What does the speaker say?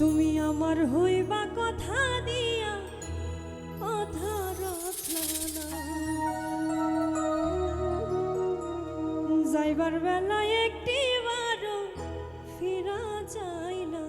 তুমি আমার হইবা কথা দিয়া কথা রাখলা না যাইবার বেলায় একটি বারো ফিরা যাইলা